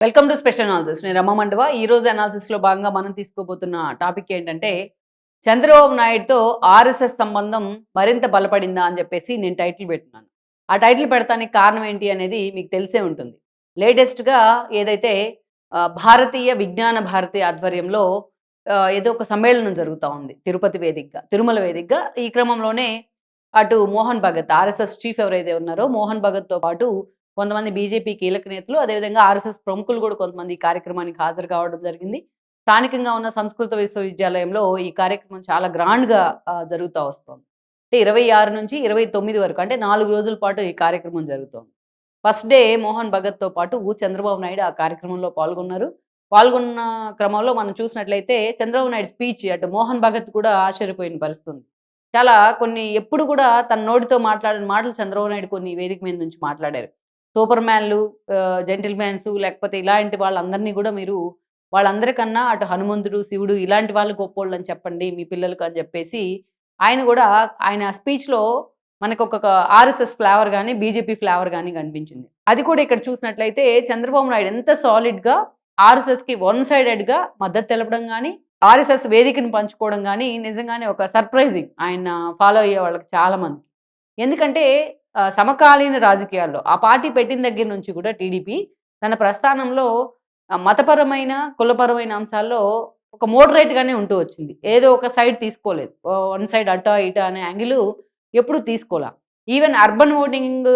Welcome to special analysis నేను రమ్మ మండవ. ఈ రోజు అనాలిసిస్లో భాగంగా మనం తీసుకోబోతున్న టాపిక్ ఏంటంటే చంద్రబాబు నాయుడుతో ఆర్ఎస్ఎస్ సంబంధం మరింత బలపడిందా అని చెప్పేసి నేను టైటిల్ పెట్టున్నాను. ఆ టైటిల్ పెడతానికి కారణం ఏంటి అనేది మీకు తెలిసే ఉంటుంది. లేటెస్ట్గా ఏదైతే భారతీయ విజ్ఞాన భారతి ఆధ్వర్యంలో ఏదో ఒక సమ్మేళనం జరుగుతూ ఉంది. తిరుపతి వేదికగా తిరుమల వేదికగా. ఈ క్రమంలోనే అటు మోహన్ భగత్ ఆర్ఎస్ఎస్ చీఫ్ ఎవరైతే ఉన్నారో మోహన్ భగత్తో పాటు కొంతమంది బీజేపీ కీలక నేతలు అదేవిధంగా ఆర్ఎస్ఎస్ ప్రముఖులు కూడా కొంతమంది ఈ కార్యక్రమానికి హాజరు కావడం జరిగింది. స్థానికంగా ఉన్న సంస్కృత విశ్వవిద్యాలయంలో ఈ కార్యక్రమం చాలా గ్రాండ్గా జరుగుతూ వస్తుంది. అంటే ఇరవై ఆరు నుంచి ఇరవై తొమ్మిది వరకు అంటే నాలుగు రోజుల పాటు ఈ కార్యక్రమం జరుగుతోంది. ఫస్ట్ డే మోహన్ భగత్తో పాటు చంద్రబాబు నాయుడు ఆ కార్యక్రమంలో పాల్గొన్నారు. పాల్గొన్న క్రమంలో మనం చూసినట్లయితే చంద్రబాబు నాయుడు స్పీచ్ అటు మోహన్ భగత్ కూడా ఆశ్చర్యపోయిన పరిస్థితుంది. చాలా కొన్ని ఎప్పుడు కూడా తన నోటితో మాట్లాడిన మాటలు చంద్రబాబు నాయుడు కొన్ని వేదిక మీద నుంచి మాట్లాడారు. సూపర్ మ్యాన్లు జెంటిల్ మ్యాన్స్ లేకపోతే ఇలాంటి వాళ్ళందరినీ కూడా మీరు వాళ్ళందరికన్నా అటు హనుమంతుడు శివుడు ఇలాంటి వాళ్ళు గొప్పోళ్ళు అని చెప్పండి మీ పిల్లలకు అని చెప్పేసి ఆయన కూడా ఆయన స్పీచ్లో మనకు ఒక ఆర్ఎస్ఎస్ ఫ్లేవర్ కానీ బీజేపీ ఫ్లేవర్ కానీ కనిపించింది. అది కూడా ఇక్కడ చూసినట్లయితే చంద్రబాబు నాయుడు ఎంత సాలిడ్గా ఆర్ఎస్ఎస్కి వన్ సైడెడ్గా మద్దతు తెలపడం కానీ ఆర్ఎస్ఎస్ వేదికను పంచుకోవడం కానీ నిజంగానే ఒక సర్ప్రైజింగ్. ఆయన ఫాలో అయ్యే వాళ్ళకి చాలామంది ఎందుకంటే సమకాలీన రాజకీయాల్లో ఆ పార్టీ పెట్టిన దగ్గర నుంచి కూడా టీడీపీ తన ప్రస్థానంలో మతపరమైన కులపరమైన అంశాల్లో ఒక మోడరేట్గానే ఉంటూ వచ్చింది. ఏదో ఒక సైడ్ తీసుకోలేదు. వన్ సైడ్ అటా ఇటా అనే యాంగిల్ ఎప్పుడు తీసుకోలే. ఈవెన్ అర్బన్ ఓటింగ్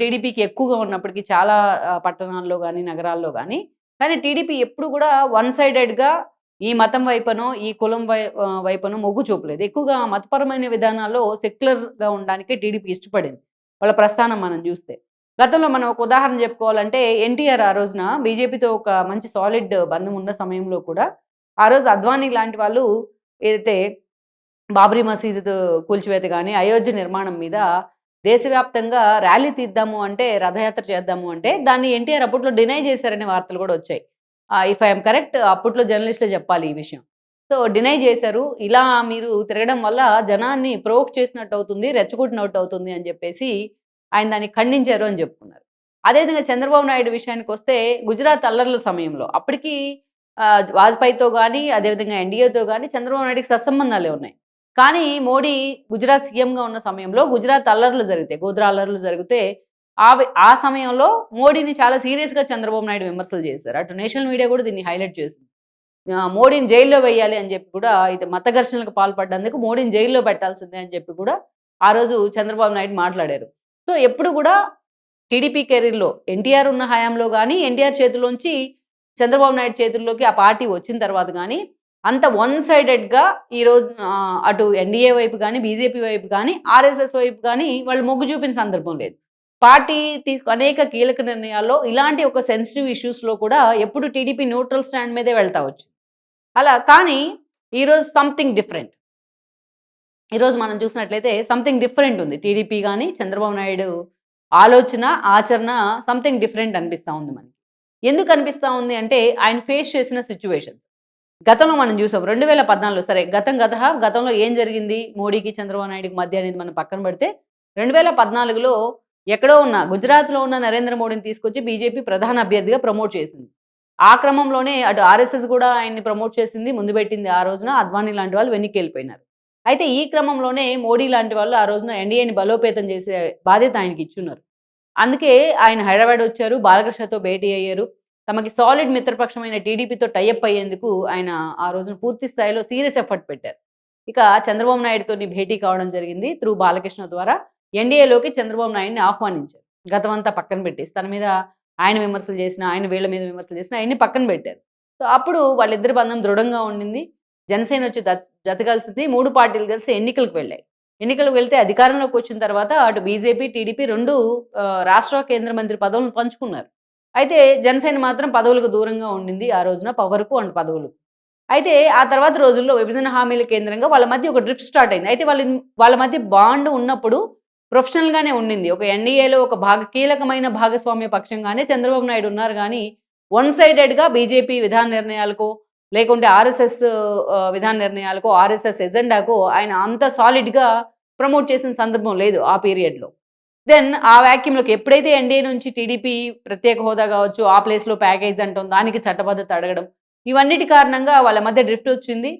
టీడీపీకి ఎక్కువగా ఉన్నప్పటికీ చాలా పట్టణాల్లో కానీ నగరాల్లో కానీ కానీ టీడీపీ ఎప్పుడు కూడా వన్ సైడెడ్గా ఈ మతం వైపనో ఈ కులం వై వైపనో మొగ్గు చూపలేదు. ఎక్కువగా మతపరమైన విధానాల్లో సెక్యులర్గా ఉండడానికి టీడీపీ ఇష్టపడింది. వాళ్ళ ప్రస్థానం మనం చూస్తే. గతంలో మనం ఒక ఉదాహరణ చెప్పుకోవాలంటే ఎన్టీఆర్ ఆ రోజున బీజేపీతో ఒక మంచి సాలిడ్ బంధం ఉన్న సమయంలో కూడా ఆ రోజు అద్వానీ లాంటి వాళ్ళు ఏదైతే బాబ్రీ మసీదు కూల్చివేత కానీ అయోధ్య నిర్మాణం మీద దేశవ్యాప్తంగా ర్యాలీ తీద్దాము అంటే రథయాత్ర చేద్దాము అంటే దాన్ని ఎన్టీఆర్ అప్పట్లో డినై చేశారనే వార్తలు కూడా వచ్చాయి. ఇఫ్ ఐఎమ్ కరెక్ట్ అప్పట్లో జర్నలిస్టులే చెప్పాలి ఈ విషయం. సో డినై చేశారు. ఇలా మీరు తిరగడం వల్ల జనాన్ని ప్రోక్ చేసినట్టు అవుతుంది రెచ్చగొట్టినట్టు అవుతుంది అని చెప్పేసి ఆయన దాన్ని ఖండించారు అని చెప్పుకున్నారు. అదేవిధంగా చంద్రబాబు నాయుడు విషయానికి వస్తే గుజరాత్ అల్లర్ల సమయంలో అప్పటికి వాజ్పేయితో కానీ అదేవిధంగా ఎన్డీఏతో కానీ చంద్రబాబు నాయుడుకి సత్సంబంధాలే ఉన్నాయి. కానీ మోడీ గుజరాత్ సీఎంగా ఉన్న సమయంలో గుజరాత్ అల్లర్లు జరిగితే గోద్రా అల్లర్లు జరిగితే ఆ ఆ సమయంలో మోడీని చాలా సీరియస్గా చంద్రబాబు నాయుడు విమర్శలు చేశారు. అటు నేషనల్ మీడియా కూడా దీన్ని హైలైట్ చేసింది. మోడీని జైల్లో వేయాలి అని చెప్పి కూడా ఇది మత ఘర్షణలకు పాల్పడ్డందుకు మోడీని జైల్లో పెట్టాల్సిందే అని చెప్పి కూడా ఆ రోజు చంద్రబాబు నాయుడు మాట్లాడారు. సో ఎప్పుడు కూడా టీడీపీ కెరీర్లో ఎన్టీఆర్ ఉన్న హయాంలో కానీ ఎన్టీఆర్ చేతిలోంచి చంద్రబాబు నాయుడు చేతుల్లోకి ఆ పార్టీ వచ్చిన తర్వాత కానీ అంత వన్ సైడెడ్గా ఈరోజు అటు ఎన్డీఏ వైపు కానీ బీజేపీ వైపు కానీ ఆర్ఎస్ఎస్ వైపు కానీ వాళ్ళు మొగ్గు చూపిన సందర్భం లేదు. పార్టీ తీసుకు అనేక కీలక నిర్ణయాల్లో ఇలాంటి ఒక సెన్సిటివ్ ఇష్యూస్లో కూడా ఎప్పుడు టీడీపీ న్యూట్రల్ స్టాండ్ మీదే వెళ్తా వచ్చు. అలా కానీ ఈరోజు సంథింగ్ డిఫరెంట్ ఈరోజు మనం చూసినట్లయితే సంథింగ్ డిఫరెంట్ ఉంది. టీడీపీ కానీ చంద్రబాబు నాయుడు ఆలోచన ఆచరణ సంథింగ్ డిఫరెంట్ అనిపిస్తూ ఉంది మనకి. ఎందుకు అనిపిస్తూ ఉంది అంటే ఆయన ఫేస్ చేసిన సిచ్యువేషన్స్ గతంలో మనం చూసాం రెండు వేల పద్నాలుగులో సరే గతం గత గతంలో ఏం జరిగింది? మోడీకి చంద్రబాబు నాయుడుకి మధ్య అనేది మనం పక్కన పెడితే రెండు వేల పద్నాలుగులో ఎక్కడో ఉన్న గుజరాత్లో ఉన్న నరేంద్ర మోడీని తీసుకొచ్చి బీజేపీ ప్రధాన అభ్యర్థిగా ప్రమోట్ చేసింది. ఆ క్రమంలోనే అటు ఆర్ఎస్ఎస్ కూడా ఆయన్ని ప్రమోట్ చేసింది ముందు పెట్టింది ఆ రోజున అద్వానీ లాంటి వాళ్ళు వెనక్కి వెళ్ళిపోయినారు. అయితే ఈ క్రమంలోనే మోడీ లాంటి వాళ్ళు ఆ రోజున ఎన్డీఏని బలోపేతం చేసే బాధ్యత ఆయనకి ఇచ్చున్నారు. అందుకే ఆయన హైదరాబాద్ వచ్చారు బాలకృష్ణతో భేటీ అయ్యారు. తమకి సాలిడ్ మిత్రపక్షమైన టీడీపీతో టైఅప్ అయ్యేందుకు ఆయన ఆ రోజున పూర్తి స్థాయిలో సీరియస్ ఎఫర్ట్ పెట్టారు. ఇక చంద్రబాబు నాయుడుతో భేటీ కావడం జరిగింది త్రూ బాలకృష్ణ ద్వారా. ఎన్డీఏలోకి చంద్రబాబు నాయుడిని ఆహ్వానించారు. గతమంతా పక్కన పెట్టేసి తన మీద ఆయన విమర్శలు చేసిన ఆయన వీళ్ళ మీద విమర్శలు చేసిన ఆయన్ని పక్కన పెట్టారు. సో అప్పుడు వాళ్ళిద్దరి బంధం దృఢంగా ఉండింది. జనసేన వచ్చి జత- జతగాల్సింది మూడు పార్టీలు కలిసి ఎన్నికలకు వెళ్ళాయి. ఎన్నికలకు వెళ్తే అధికారంలోకి వచ్చిన తర్వాత అటు బీజేపీ టీడీపీ రెండు రాష్ట్ర కేంద్ర మంత్రి పదవులను పంచుకున్నారు. అయితే జనసేన మాత్రం పదవులకు దూరంగా ఉండింది ఆ రోజున పవర్కు అండ్ పదవులు. అయితే ఆ తర్వాత రోజుల్లో విభజన హామీల కేంద్రంగా వాళ్ళ మధ్య ఒక డ్రిఫ్ట్ స్టార్ట్ అయింది. అయితే వాళ్ళ వాళ్ళ మధ్య బాండ్ ఉన్నప్పుడు ప్రొఫెషనల్గానే ఉండింది. ఒక ఎన్డీఏలో ఒక భాగ కీలకమైన భాగస్వామ్య పక్షంగానే చంద్రబాబు నాయుడు ఉన్నారు కానీ వన్ సైడెడ్గా బీజేపీ విధాన నిర్ణయాలకు లేకుంటే ఆర్ఎస్ఎస్ విధాన నిర్ణయాలకు ఆర్ఎస్ఎస్ ఎజెండాకు ఆయన అంత సాలిడ్గా ప్రమోట్ చేసిన సందర్భం లేదు ఆ పీరియడ్లో. దెన్ ఆ వ్యాక్యంలోకి ఎప్పుడైతే ఎన్డీఏ నుంచి టీడీపీ ప్రత్యేక హోదా కావచ్చు ఆ ప్లేస్లో ప్యాకేజ్ అంటాం దానికి చట్టబద్ధత అడగడం ఇవన్నిటి కారణంగా వాళ్ళ మధ్య డ్రిఫ్ట్ వచ్చింది.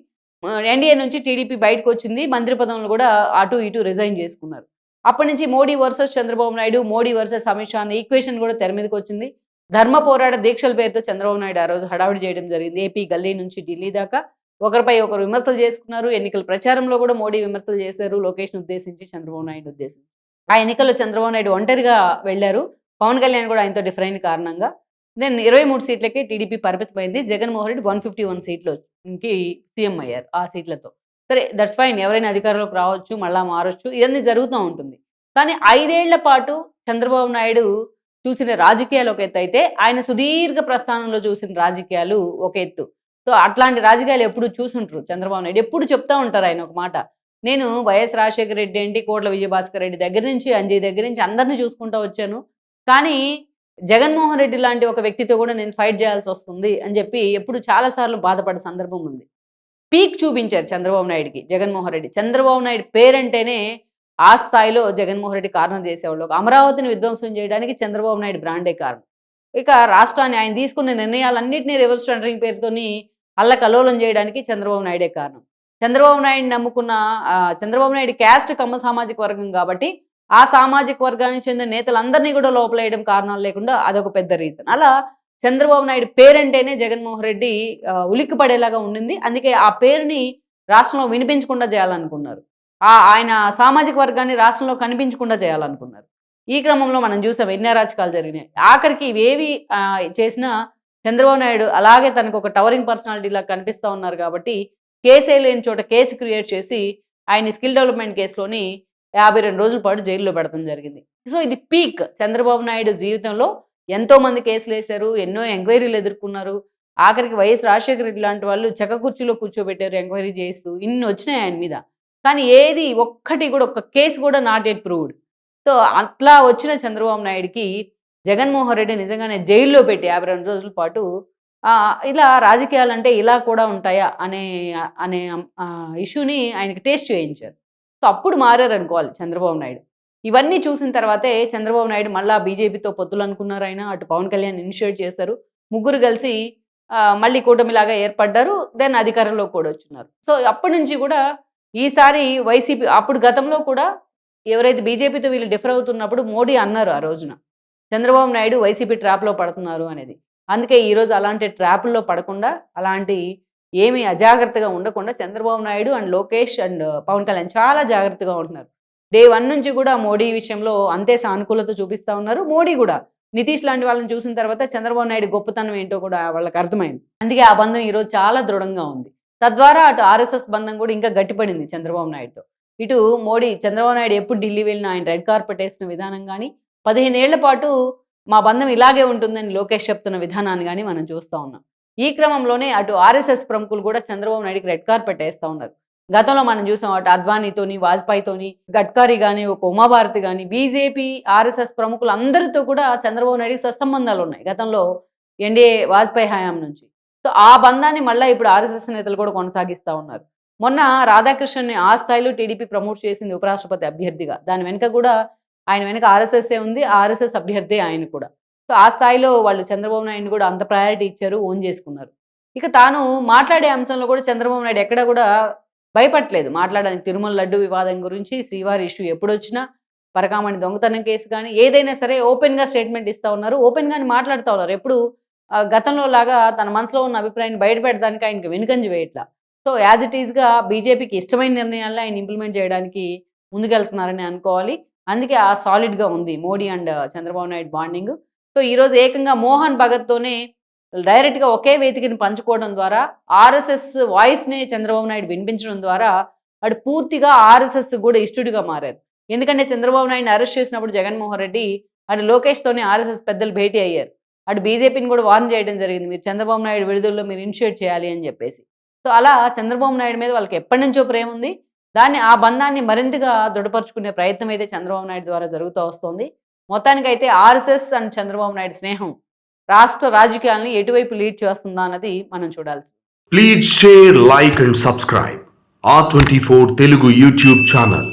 ఎన్డీఏ నుంచి టీడీపీ బయటకు వచ్చింది మంత్రి పదవులు కూడా అటు ఇటు రిజైన్ చేసుకున్నారు. అప్పటి నుంచి మోడీ వర్సెస్ చంద్రబాబు నాయుడు మోడీ వర్సెస్ అమిత్ షా అనే ఈక్వేషన్ కూడా తెర మీదకి వచ్చింది. ధర్మ పోరాట దీక్షల పేరుతో చంద్రబాబు నాయుడు ఆ రోజు హడావిడి చేయడం జరిగింది. ఏపీ గల్లీ నుంచి ఢిల్లీ దాకా ఒకరిపై ఒకరు విమర్శలు చేసుకున్నారు. ఎన్నికల ప్రచారంలో కూడా మోడీ విమర్శలు చేశారు. లోకేష్ను ఉద్దేశించి చంద్రబాబు నాయుడు ఉద్దేశించి. ఆ ఎన్నికల్లో చంద్రబాబు నాయుడు ఒంటరిగా వెళ్ళారు పవన్ కళ్యాణ్ కూడా ఆయనతో డిఫరెంట్ కారణంగా. దెన్ ఇరవై మూడు సీట్లకే టీడీపీ పరిమితమైంది. Jaganmohan Reddy one fifty one సీట్లకి CM అయ్యారు ఆ సీట్లతో. సరే దట్స్ ఫైన్ ఎవరైనా అధికారంలోకి రావచ్చు మళ్ళా మారొచ్చు ఇవన్నీ జరుగుతూ ఉంటుంది. కానీ ఐదేళ్ళ పాటు చంద్రబాబు నాయుడు చూసిన రాజకీయాలు ఒక ఎత్తు అయితే ఆయన సుదీర్ఘ ప్రస్థానంలో చూసిన రాజకీయాలు ఒక ఎత్తు. సో అట్లాంటి రాజకీయాలు ఎప్పుడు చూసుంటారు చంద్రబాబు నాయుడు. ఎప్పుడు చెప్తా ఉంటారు ఆయన ఒక మాట. నేను వైఎస్ రాజశేఖర రెడ్డి ఏంటి కోట్ల విజయభాస్కర్ రెడ్డి దగ్గర నుంచి అంజయ్ దగ్గర నుంచి అందరినీ చూసుకుంటూ వచ్చాను. కానీ జగన్మోహన్ రెడ్డి లాంటి ఒక వ్యక్తితో కూడా నేను ఫైట్ చేయాల్సి వస్తుంది అని చెప్పి ఎప్పుడు చాలాసార్లు బాధపడే సందర్భం ఉంది. పీక్ చూపించారు చంద్రబాబు నాయుడికి జగన్మోహన్ రెడ్డి. చంద్రబాబు నాయుడు పేరంటేనే ఆ స్థాయిలో జగన్మోహన్ రెడ్డి కారణం చేసేవాళ్ళు. అమరావతిని విధ్వంసం చేయడానికి చంద్రబాబు నాయుడు బ్రాండే కారణం. ఇక రాష్ట్రాన్ని ఆయన తీసుకున్న నిర్ణయాలన్నింటినీ రివర్స్ టెండరింగ్ పేరుతోని అల్లకలోలం చేయడానికి చంద్రబాబు నాయుడే కారణం. చంద్రబాబు నాయుడు నమ్ముకున్న చంద్రబాబు నాయుడు క్యాస్ట్ కమ్మ సామాజిక వర్గం కాబట్టి ఆ సామాజిక వర్గానికి చెందిన నేతలందరినీ కూడా లోపలేయడం కారణాలు లేకుండా అదొక పెద్ద రీజన్. అలా చంద్రబాబు నాయుడు పేరంటేనే జగన్మోహన్ రెడ్డి ఆ, ఉలిక్కి పడేలాగా ఉండింది. అందుకే ఆ పేరుని రాష్ట్రంలో వినిపించకుండా చేయాలనుకున్నారు. ఆ ఆయన సామాజిక వర్గాన్ని రాష్ట్రంలో కనిపించకుండా చేయాలనుకున్నారు. ఈ క్రమంలో మనం చూసాం ఎన్ని అరాచకాలు జరిగినాయి. ఆఖరికి ఇవేవి చేసినా చంద్రబాబు నాయుడు అలాగే తనకు ఒక టవరింగ్ పర్సనాలిటీ లాగా కనిపిస్తూ ఉన్నారు కాబట్టి కేసే లేని చోట కేసు క్రియేట్ చేసి ఆయన స్కిల్ డెవలప్మెంట్ కేసులోని యాభై రెండు రోజుల పాటు జైల్లో పెడతాం జరిగింది. సో ఇది పీక్ చంద్రబాబు నాయుడు జీవితంలో ఎంతో మంది కేసులు వేశారు ఎన్నో ఎంక్వైరీలు ఎదుర్కొన్నారు. ఆఖరికి వైఎస్ రాజశేఖర రెడ్డి లాంటి వాళ్ళు చెక్క కుర్చీలో కూర్చోబెట్టారు ఎంక్వైరీ చేస్తూ. ఇన్ని వచ్చినాయి ఆయన మీద. కానీ ఏది ఒక్కటి కూడా ఒక్క కేసు కూడా నాట్ ఎట్ ప్రూవ్డ్. సో అట్లా వచ్చిన చంద్రబాబు నాయుడికి జగన్మోహన్ రెడ్డి నిజంగానే జైల్లో పెట్టి యాభై రెండు రోజుల పాటు ఇలా ఇలా రాజకీయాలంటే ఇలా కూడా ఉంటాయా అనే అనే ఇష్యూని ఆయనకి టేస్ట్ చేయించారు. సో అప్పుడు మారారు అనుకోవాలి చంద్రబాబు నాయుడు. ఇవన్నీ చూసిన తర్వాతే చంద్రబాబు నాయుడు మళ్ళా బీజేపీతో పొత్తులు అనుకున్నారు ఆయన. అటు పవన్ కళ్యాణ్ ఇనిషియేట్ చేశారు. ముగ్గురు కలిసి మళ్ళీ కూటమిలాగా ఏర్పడ్డారు. దెన్ అధికారంలో కూడా వచ్చినారు సో అప్పటి నుంచి కూడా ఈసారి వైసీపీ అప్పుడు గతంలో కూడా ఎవరైతే బీజేపీతో వీళ్ళు డిఫర్ అవుతున్నప్పుడు మోడీ అన్నారు ఆ రోజున. చంద్రబాబు నాయుడు వైసీపీ ట్రాప్లో పడుతున్నారు అనేది. అందుకే ఈరోజు అలాంటి ట్రాపుల్లో పడకుండా అలాంటి ఏమీ అజాగ్రత్తగా ఉండకుండా చంద్రబాబు నాయుడు అండ్ లోకేష్ అండ్ పవన్ కళ్యాణ్ చాలా జాగ్రత్తగా ఉంటున్నారు. డే వన్ నుంచి కూడా మోడీ విషయంలో అంతే సానుకూలత చూపిస్తూ ఉన్నారు. మోడీ కూడా నితీష్ లాంటి వాళ్ళని చూసిన తర్వాత చంద్రబాబు నాయుడు గొప్పతనం ఏంటో కూడా వాళ్ళకి అర్థమైంది. అందుకే ఆ బంధం ఈరోజు చాలా దృఢంగా ఉంది. తద్వారా అటు ఆర్ఎస్ఎస్ బంధం కూడా ఇంకా గట్టిపడింది చంద్రబాబు నాయుడుతో. ఇటు మోడీ చంద్రబాబు నాయుడు ఎప్పుడు ఢిల్లీ వెళ్ళినా ఆయన రెడ్ కార్పెట్ వేసిన విధానం కానీ పదిహేను ఏళ్ళ పాటు మా బంధం ఇలాగే ఉంటుందని లోకేష్ చెప్తున్న విధానాన్ని కానీ మనం చూస్తూ ఉన్నాం. ఈ క్రమంలోనే అటు ఆర్ఎస్ఎస్ ప్రముఖులు కూడా చంద్రబాబు నాయుడుకి రెడ్ కార్పెట్ వేస్తూ ఉన్నారు. గతంలో మనం చూసాం అటు అద్వానీతోని వాజ్పేయితోని గడ్కరీ కానీ ఒక ఉమాభారతి కానీ బీజేపీ ఆర్ఎస్ఎస్ ప్రముఖులు అందరితో కూడా చంద్రబాబు నాయుడు సత్సంబంధాలు ఉన్నాయి గతంలో ఎన్డీఏ వాజ్పేయి హయాం నుంచి. సో ఆ బంధాన్ని మళ్ళీ ఇప్పుడు ఆర్ఎస్ఎస్ నేతలు కూడా కొనసాగిస్తూ ఉన్నారు. మొన్న రాధాకృష్ణన్ని ఆ స్థాయిలో టీడీపీ ప్రమోట్ చేసింది ఉపరాష్ట్రపతి అభ్యర్థిగా. దాని వెనుక కూడా ఆయన వెనక ఆర్ఎస్ఎస్ఏ ఉంది ఆర్ఎస్ఎస్ అభ్యర్థి ఆయన కూడా. సో ఆ స్థాయిలో వాళ్ళు చంద్రబాబు నాయుడు కూడా అంత ప్రయారిటీ ఇచ్చారు ఓన్ చేసుకున్నారు. ఇక తాను మాట్లాడే అంశంలో కూడా చంద్రబాబు నాయుడు ఎక్కడ కూడా భయపట్లేదు మాట్లాడడానికి తిరుమల లడ్డు వివాదం గురించి శ్రీవారి ఇష్యూ ఎప్పుడొచ్చినా పరకామణి దొంగతనం కేసు కానీ ఏదైనా సరే ఓపెన్గా స్టేట్మెంట్ ఇస్తూ ఉన్నారు. ఓపెన్గానే మాట్లాడుతూ ఉన్నారు. ఎప్పుడు ఆ, గతంలో లాగా తన మనసులో ఉన్న అభిప్రాయాన్ని బయటపెట్టడానికి ఆయనకి వెనుకంజ వేయట్లా. సో యాజ్ ఇట్ ఈస్గా బీజేపీకి ఇష్టమైన నిర్ణయాలను ఆయన ఇంప్లిమెంట్ చేయడానికి ముందుకెళ్తున్నారని అనుకోవాలి. అందుకే ఆ సాలిడ్గా ఉంది Modi and Chandrababu Naidu bonding. So ఈరోజు ఏకంగా మోహన్ భగత్తోనే డైరెక్ట్గా ఒకే వేదికని పంచుకోవడం ద్వారా ఆర్ఎస్ఎస్ వాయిస్ని చంద్రబాబు నాయుడు వినిపించడం ద్వారా వాడు పూర్తిగా ఆర్ఎస్ఎస్ కూడా ఇష్టడిగా మారారు. ఎందుకంటే చంద్రబాబు నాయుడుని అరెస్ట్ చేసినప్పుడు జగన్మోహన్ రెడ్డి అటు లోకేష్తోనే ఆర్ఎస్ఎస్ పెద్దలు భేటీ అయ్యారు. అటు బీజేపీని కూడా వార్న్ చేయడం జరిగింది. మీరు చంద్రబాబు నాయుడు విడుదలలో మీరు ఇనిషియేట్ చేయాలి అని చెప్పేసి. సో అలా చంద్రబాబు నాయుడు మీద వాళ్ళకి ఎప్పటి నుంచో ప్రేమ ఉంది. దాన్ని ఆ బంధాన్ని మరింతగా దృఢపరుచుకునే ప్రయత్నం అయితే చంద్రబాబు నాయుడు ద్వారా జరుగుతూ వస్తుంది. మొత్తానికైతే ఆర్ఎస్ఎస్ అండ్ చంద్రబాబు నాయుడు స్నేహం రాష్ట్ర రాజకీయాల్ని ఎటువైపు లీడ్ చేస్తుందా అన్నది మనం చూడాల్సి please share like and subscribe ఆ twenty four Telugu YouTube channel